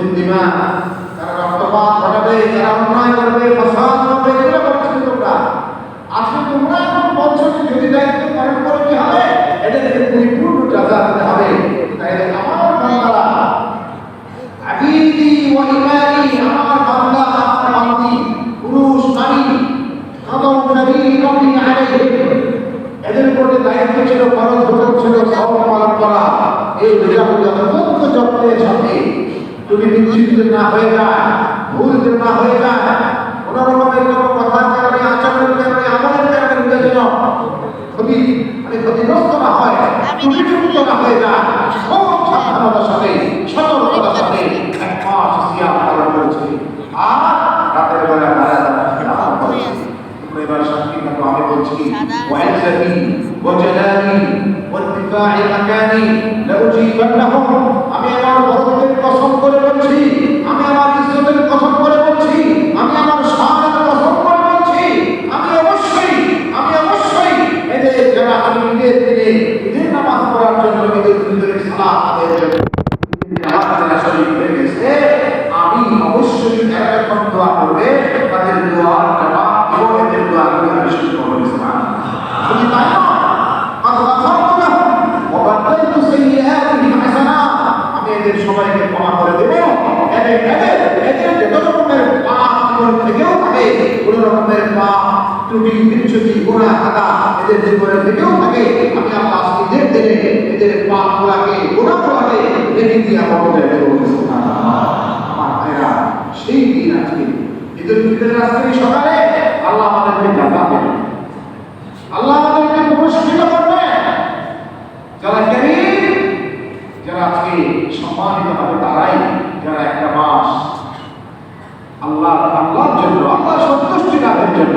বুদ্ধিমান তারা রক্তপাত ঘটাবে, তারা অন্যায় করবে, ফসাদ করবে এগুলো করছ তোমরা। আসলে তোমরা এখন বলছো যে যদি দায়িত্ব পালন করে, কি হবে? এটা থেকে পরিপূর্ণ যাতা হবে। তাই আমার বান্দারা, আবিদি ওয়া ইমানি আমার বান্দা, আমার বান্দি, পুরুষ, নারী কাদাউ নবী নবী আলাইহি এদের উপরে দায়িত্ব ছিল, ফরজ ছিল সব পালন করা। এই রেজাল্ট যথাযথ যত্নের সাথে তুমি বিচ্ছিন্ন না হয়ে যায় ভুল না হয়ে যায় কোন রকমের কোনো কথার কারণে আচরণের কারণে আমলের কারণে বিবেচন ক্ষতি মানে ক্ষতিগ্রস্ত না হয় ত্রুটিযুক্ত না হয়ে যায় সাবধানতার সাথে সতর্কতার সাথে এক মাস সিয়াম পালন করেছে। আর রাতের বেলা তারা তারা খেলাফত করেছে তোমরা এবার সাক্ষী থাকো আমি বলছি ওয়াইজাতি ওয়াজালালি ওয়ারতিফা'i মাকানি লাউজিবান্নাহুম। থাকে আমি আল্লাহ গুলাকে রেখে দিয়ে আমার আমার ভাইরা, সেই দিন আজকে ঈদুল ফিতরের আজকে সকালে, আল্লাহ আমাদেরকে আল্লাহ আমাদেরকে পুরস্কৃত করবে। যারা গরিব, যারা আজকে সম্মানিত হবে তারাই যারা একটা মাস আল্লাহ আল্লাহর জন্য আল্লাহ সন্তুষ্টি লাভের জন্য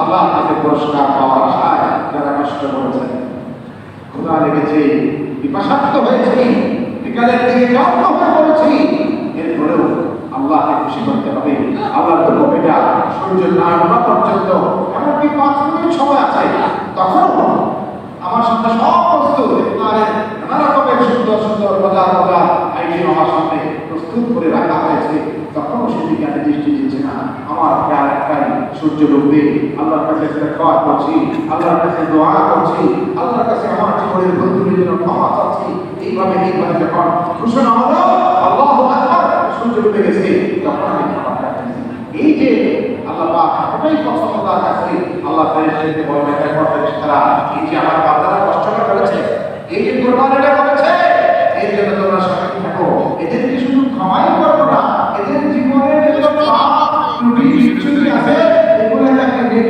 আল্লাহ তাকে পুরস্কার পাওয়ার কষ্ট করেছে ক্ষুধা লেগেছে বিপাশাক্ত হয়েছি বিকালের দিকে যত্ন হয়ে এরপরেও আল্লাহকে খুশি করতে হবে। আল্লাহর তো কবিটা সূর্য না ওঠা পর্যন্ত। এমনকি পাঁচ মিনিট সময় আছে, তখনও আমার সামনে সমস্ত ইফতারের নানা রকমের সুন্দর সুন্দর, মজার মজার আইটেম আমার সামনে প্রস্তুত করে রাখা হয়েছে। তখনও সেদিকে আমি দৃষ্টি আমার প্রায় একটাই সূর্য ডুববে আল্লাহর কাছে খাওয়া করছি, আল্লাহর কাছে দোয়া করছি, আল্লাহর কাছে আমার জীবনের বন্ধুদের জন্য ক্ষমা চাচ্ছি, এইভাবে এইভাবে যখন ঘোষণা হলো, আল্লাহ সূর্য ডুবে গেছে, তখন এই যে আল্লাহ ওটাই পছন্দ তার কাছে, আল্লাহ ফেরেশতাকে বলবে একবার ফেরেশতারা এই যে আমার বান্দারা কষ্ট করেছে এই যে কোরবানিটা